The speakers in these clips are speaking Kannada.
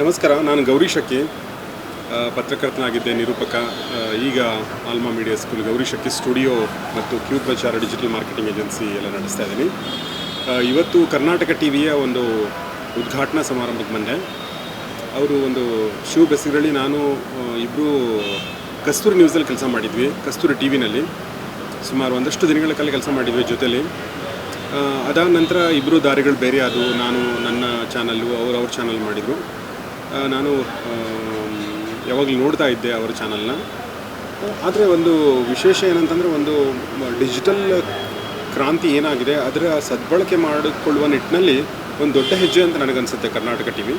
ನಮಸ್ಕಾರ, ನಾನು ಗೌರಿ ಶಕ್ಕಿ ಪತ್ರಕರ್ತನಾಗಿದ್ದೆ, ನಿರೂಪಕ. ಈಗ Alma media school Gowri Shakki studio ಮತ್ತು ಕ್ಯೂ ಪ್ರಚಾರ ಡಿಜಿಟಲ್ ಮಾರ್ಕೆಟಿಂಗ್ ಏಜೆನ್ಸಿ ಎಲ್ಲ ನಡೆಸ್ತಾ ಇದ್ದೀನಿ. ಇವತ್ತು ಕರ್ನಾಟಕ ಟಿ ವಿಯ ಒಂದು ಉದ್ಘಾಟನಾ ಸಮಾರಂಭಕ್ಕೆ ಬಂದೆ. ಅವರು ಒಂದು ಶಿವ ಬೆಸಗರಳ್ಳಿ ನಾನು ಇಬ್ಬರು ಕಸ್ತೂರಿ ನ್ಯೂಸಲ್ಲಿ ಕೆಲಸ ಮಾಡಿದ್ವಿ, ಕಸ್ತೂರಿ ಟಿ ವಿನಲ್ಲಿ. ಸುಮಾರು ಒಂದಷ್ಟು ದಿನಗಳ ಕಾಲ ಕೆಲಸ ಮಾಡಿದ್ವಿ ಜೊತೆಲಿ. ಅದಾದ ನಂತರ ಇಬ್ಬರು ದಾರಿಗಳು ಬೇರೆ ಆದವು. ನಾನು ನನ್ನ ಚಾನಲ್ಲು, ಅವರು ಅವ್ರ ಚಾನಲ್ ಮಾಡಿದರು. ನಾನು ಯಾವಾಗಲೂ ನೋಡ್ತಾ ಇದ್ದೆ ಅವರ ಚಾನಲ್ನ. ಆದರೆ ಒಂದು ವಿಶೇಷ ಏನಂತಂದರೆ ಒಂದು ಡಿಜಿಟಲ್ ಕ್ರಾಂತಿ ಏನಾಗಿದೆ, ಅದರ ಸದ್ಬಳಕೆ ಮಾಡಿಕೊಳ್ಳುವ ನಿಟ್ಟಿನಲ್ಲಿ ಒಂದು ದೊಡ್ಡ ಹೆಜ್ಜೆ ಅಂತ ನನಗನ್ಸುತ್ತೆ ಕರ್ನಾಟಕ ಟಿ ವಿ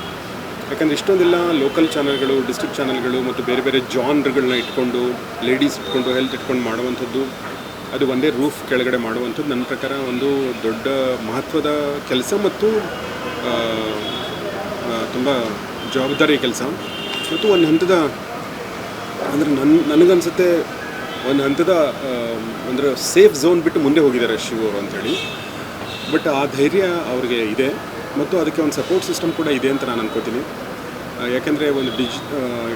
ಯಾಕಂದರೆ ಇಷ್ಟೊಂದೆಲ್ಲ ಲೋಕಲ್ ಚಾನಲ್ಗಳು, ಡಿಸ್ಟ್ರಿಕ್ಟ್ ಚಾನಲ್ಗಳು ಮತ್ತು ಬೇರೆ ಬೇರೆ ಜಾನ್ರ್ಗಳನ್ನ ಇಟ್ಕೊಂಡು, ಲೇಡೀಸ್ ಇಟ್ಕೊಂಡು, ಹೆಲ್ತ್ ಇಟ್ಕೊಂಡು ಮಾಡುವಂಥದ್ದು, ಅದು ಒಂದೇ ರೂಫ್ ಕೆಳಗಡೆ ಮಾಡುವಂಥದ್ದು ನನ್ನ ಪ್ರಕಾರ ಒಂದು ದೊಡ್ಡ ಮಹತ್ವದ ಕೆಲಸ ಮತ್ತು ತುಂಬ ಜವಾಬ್ದಾರಿ ಕೆಲಸ. ಮತ್ತು ಒಂದು ಹಂತದ, ಅಂದರೆ ನನ್ನ ನನಗನ್ಸುತ್ತೆ ಒಂದು ಹಂತದ ಅಂದರೆ ಸೇಫ್ ಝೋನ್ ಬಿಟ್ಟು ಮುಂದೆ ಹೋಗಿದ್ದಾರೆ ಶಿವ ಅವರು ಅಂಥೇಳಿ ಬಟ್ ಆ ಧೈರ್ಯ ಅವ್ರಿಗೆ ಇದೆ. ಮತ್ತು ಅದಕ್ಕೆ ಒಂದು ಸಪೋರ್ಟ್ ಸಿಸ್ಟಮ್ ಕೂಡ ಇದೆ ಅಂತ ನಾನು ಅನ್ಕೋತೀನಿ. ಯಾಕೆಂದರೆ ಒಂದು ಡಿಜಿ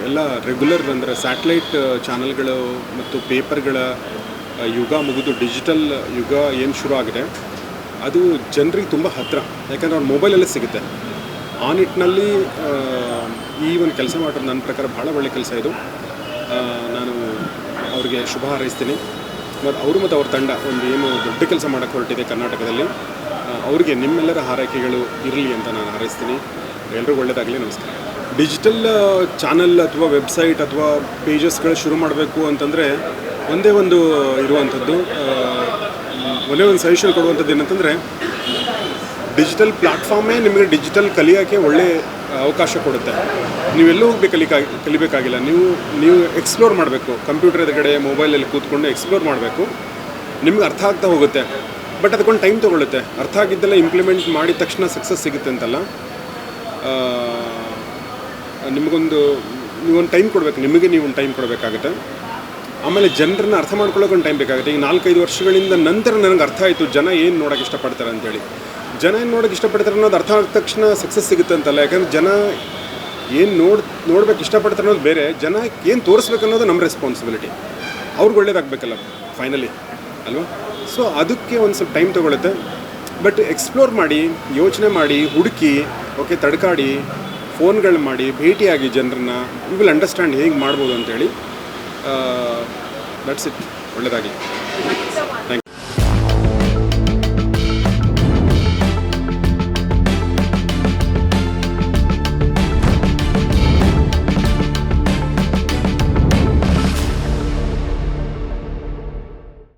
ಎಲ್ಲ ರೆಗ್ಯುಲರ್ ಅಂದರೆ ಸ್ಯಾಟಲೈಟ್ ಚಾನಲ್ಗಳು ಮತ್ತು ಪೇಪರ್ಗಳ ಯುಗ ಮುಗಿದು ಡಿಜಿಟಲ್ ಯುಗ ಏನು ಶುರು ಆಗಿದೆ, ಅದು ಜನರಿಗೆ ತುಂಬ ಹತ್ತಿರ ಯಾಕಂದರೆ ಅವ್ರ ಮೊಬೈಲಲ್ಲೇ ಸಿಗುತ್ತೆ. ಆ ನಿಟ್ಟಿನಲ್ಲಿ ಈ ಒಂದು ಕೆಲಸ ಮಾಡಿರೋದು ನನ್ನ ಪ್ರಕಾರ ಭಾಳ ಒಳ್ಳೆ ಕೆಲಸ ಇದು. ನಾನು ಅವರಿಗೆ ಶುಭ ಹಾರೈಸ್ತೀನಿ. ಮತ್ತು ಅವರು ಮತ್ತು ಅವ್ರ ತಂಡ ಒಂದು ಏನು ದೊಡ್ಡ ಕೆಲಸ ಮಾಡೋಕ್ಕೆ ಹೊರಟಿದೆ ಕರ್ನಾಟಕದಲ್ಲಿ. ಅವರಿಗೆ ನಿಮ್ಮೆಲ್ಲರ ಹಾರೈಕೆಗಳು ಇರಲಿ ಅಂತ ನಾನು ಹಾರೈಸ್ತೀನಿ. ಎಲ್ಲರಿಗೂ ಒಳ್ಳೆಯದಾಗಲಿ ನಮಸ್ಕಾರ. ಡಿಜಿಟಲ್ ಚಾನಲ್ ಅಥವಾ ವೆಬ್ಸೈಟ್ ಅಥವಾ ಪೇಜಸ್ಗಳು ಶುರು ಮಾಡಬೇಕು ಅಂತಂದರೆ ಒಂದೇ ಒಂದು ಇರುವಂಥದ್ದು. ಒಂದೇ ಒಂದು ಸಜೆಷನ್ ಕೊಡುವಂಥದ್ದು ಏನಂತಂದರೆ ಡಿಜಿಟಲ್ ಪ್ಲಾಟ್ಫಾರ್ಮೇ ನಿಮಗೆ ಡಿಜಿಟಲ್ ಕಲಿಯೋಕ್ಕೆ ಒಳ್ಳೆ ಅವಕಾಶ ಕೊಡುತ್ತೆ. ನೀವೆಲ್ಲೂ ಹೋಗಿ ಕಲಿಕಾ, ಕಲಿಬೇಕಾಗಿಲ್ಲ. ನೀವು ನೀವು ಎಕ್ಸ್ಪ್ಲೋರ್ ಮಾಡಬೇಕು. ಕಂಪ್ಯೂಟರ್ ಎದುರುಗಡೆ ಮೊಬೈಲಲ್ಲಿ ಕೂತ್ಕೊಂಡು ಎಕ್ಸ್ಪ್ಲೋರ್ ಮಾಡಬೇಕು. ನಿಮ್ಗೆ ಅರ್ಥ ಆಗ್ತಾ ಹೋಗುತ್ತೆ. ಬಟ್ ಅದಕ್ಕೊಂದು ಟೈಮ್ ತೊಗೊಳುತ್ತೆ ಅರ್ಥ ಆಗಿದ್ದೆಲ್ಲ ಇಂಪ್ಲಿಮೆಂಟ್ ಮಾಡಿದ ತಕ್ಷಣ ಸಕ್ಸಸ್ ಸಿಗುತ್ತೆ ಅಂತಲ್ಲ. ನಿಮಗೊಂದು, ನೀವೊಂದು ಟೈಮ್ ಕೊಡಬೇಕು. ನಿಮಗೆ ನೀವು ಒಂದು ಟೈಮ್ ಕೊಡಬೇಕಾಗುತ್ತೆ. ಆಮೇಲೆ ಜನರನ್ನ ಅರ್ಥ ಮಾಡ್ಕೊಳ್ಳೋಕೆ ಒಂದು ಟೈಮ್ ಬೇಕಾಗುತ್ತೆ. ಈಗ ನಾಲ್ಕೈದು ವರ್ಷಗಳಿಂದ ನಂತರ ನನಗೆ ಅರ್ಥ ಆಯಿತು, ಜನ ಏನು ನೋಡೋಕೆ ಇಷ್ಟಪಡ್ತಾರೆ ಅಂತೇಳಿ. ಜನ ಏನು ನೋಡೋಕೆ ಇಷ್ಟಪಡ್ತಾರೆ ಅನ್ನೋದು ಅರ್ಥ ಆದ ತಕ್ಷಣ ಸಕ್ಸಸ್ ಸಿಗುತ್ತೆ ಅಂತಲ್ಲ. ಯಾಕಂದ್ರೆ ಜನ ಏನು ನೋಡ್, ನೋಡ್ಬೇಕು, ಇಷ್ಟಪಡ್ತಾರೆ ಅನ್ನೋದು ಬೇರೆ. ಜನ ಏನು ತೋರಿಸ್ಬೇಕು ಅನ್ನೋದು ನಮ್ಮ ರೆಸ್ಪಾನ್ಸಿಬಿಲಿಟಿ ಅವ್ರಿಗೆ ಒಳ್ಳೇದಾಗಬೇಕಲ್ಲ ಫೈನಲಿ ಅಲ್ವಾ? ಸೊ ಅದಕ್ಕೆ ಒಂದು ಸ್ವಲ್ಪ ಟೈಮ್ ತೊಗೊಳುತ್ತೆ. ಬಟ್ ಎಕ್ಸ್ಪ್ಲೋರ್ ಮಾಡಿ, ಯೋಚನೆ ಮಾಡಿ, ಹುಡುಕಿ ಓಕೆ ತಡ್ಕಾಡಿ ಫೋನ್ಗಳು ಮಾಡಿ, ಭೇಟಿಯಾಗಿ ಜನರನ್ನ ಯು ವಿಲ್ ಅಂಡರ್ಸ್ಟ್ಯಾಂಡ್ ಹೇಗೆ ಮಾಡ್ಬೋದು ಅಂತೇಳಿ ದಟ್ಸ್ ಇಟ್ ಒಳ್ಳೆಯದಾಗಿ